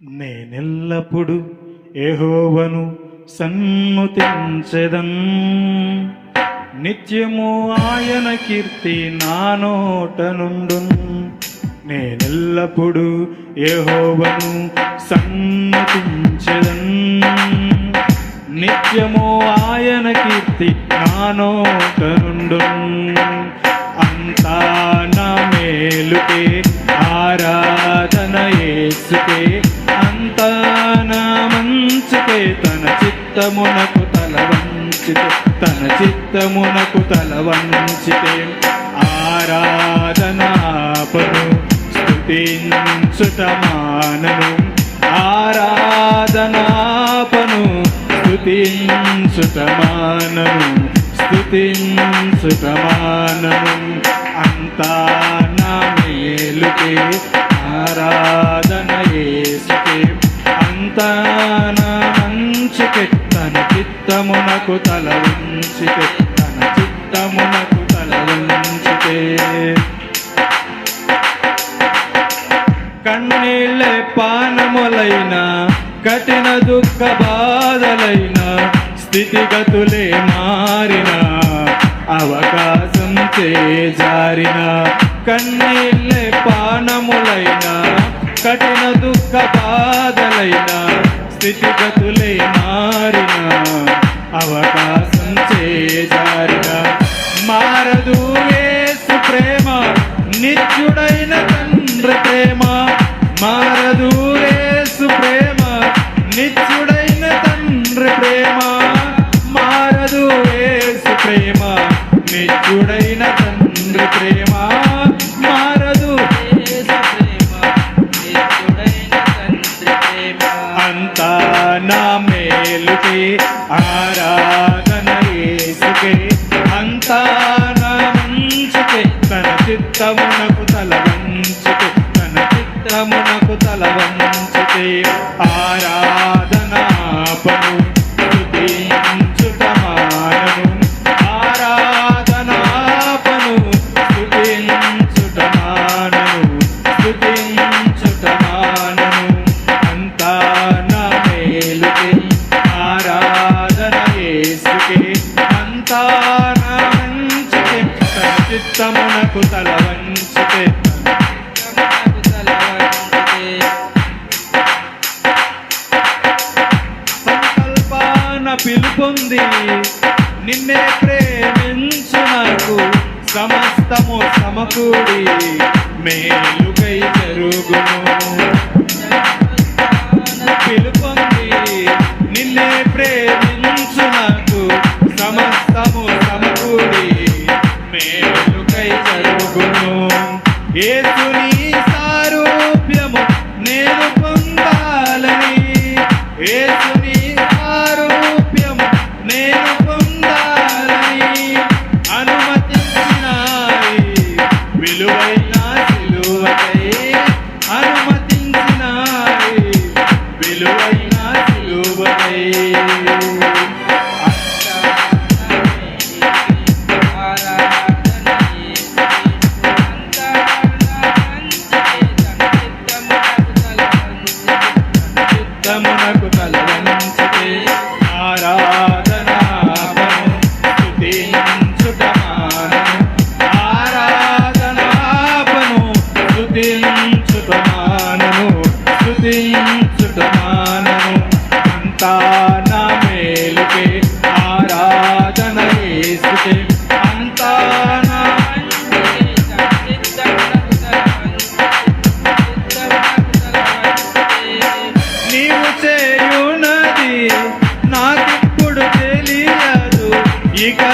నేనెల్లప్పుడు ఏహోవను సన్నుతించెదన్. నిత్యము ఆయన కీర్తి నా నోట నుండు నేనెల్లప్పుడు యెహోవను సన్నతించదన్ నిత్యము ఆయన కీర్తి నా నోట నుండు అంతా నా మేలుకే ఆరాధన ఏసుకే అంతా నా మంచుకే తన చిత్తమునకు తల వంచితే తన చిత్తమునకు తల వంచితే ఆరాధనాపను స్తుతించుట మానను. ఆరాధనాపను స్తుతించుట మానను స్తుతించుట మానను. అంతా నా మేలుకే ఆరాధన యేసుకే అంతా నా మంచికే తన చిత్తమునకు తల ఉంచితే తన చిత్తమునకు తల కన్నీళ్ళే పానములైన కఠిన దుఃఖ బాధలైన స్థితిగతులే మారిన అవకాశం చేజారిన కన్నీళ్ళే పానములైన కఠిన దుఃఖ బాధలైన స్థితిగతులే మారిన. ప్రేమ నిత్యుడైన తండ్రి ప్రేమ మారదు. యేసు ప్రేమ అంతా నా మేలుకే ఆరాధన యేసుకే అంతా వంచితే సంకల్పాన పిలుపొంది. నిన్నే ప్రేమించు నాకు సమస్తము సమకూడి. మేలుకై జరుగును. Hallelujah. E cá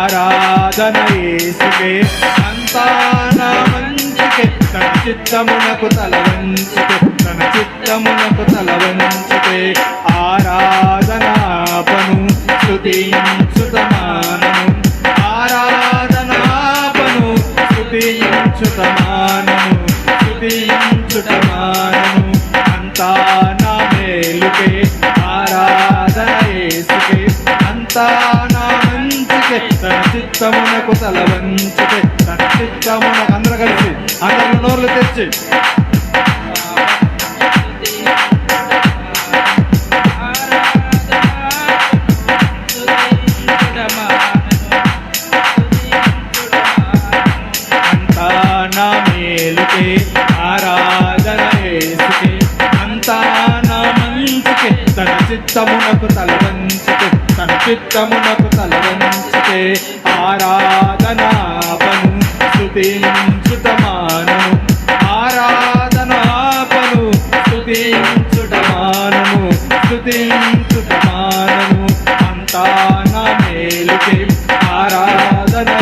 ఆరాధనయేసుకే. సంతానమంచుకే తన చిత్తమునకు తలవంచుకే. తన చిత్తమునకు తలవంచుకే. ఆరాధనాపను శృతించుతమానము ఆరాధనాపను శృతించుతమా తన చిత్తమునకు వంచితే తన చిత్తమునకు అందరూ కలిసి అందరూ నోర్లు తెచ్చి తన చిత్తమునకు తల తన చిత్తమునకు తలవంచ ఆరాధనా స్థుతించుతమానము ఆరాధనాపను స్థుతించుటమానము స్థుతించుటమానము అంతా నా మేలుకే ఆరాధన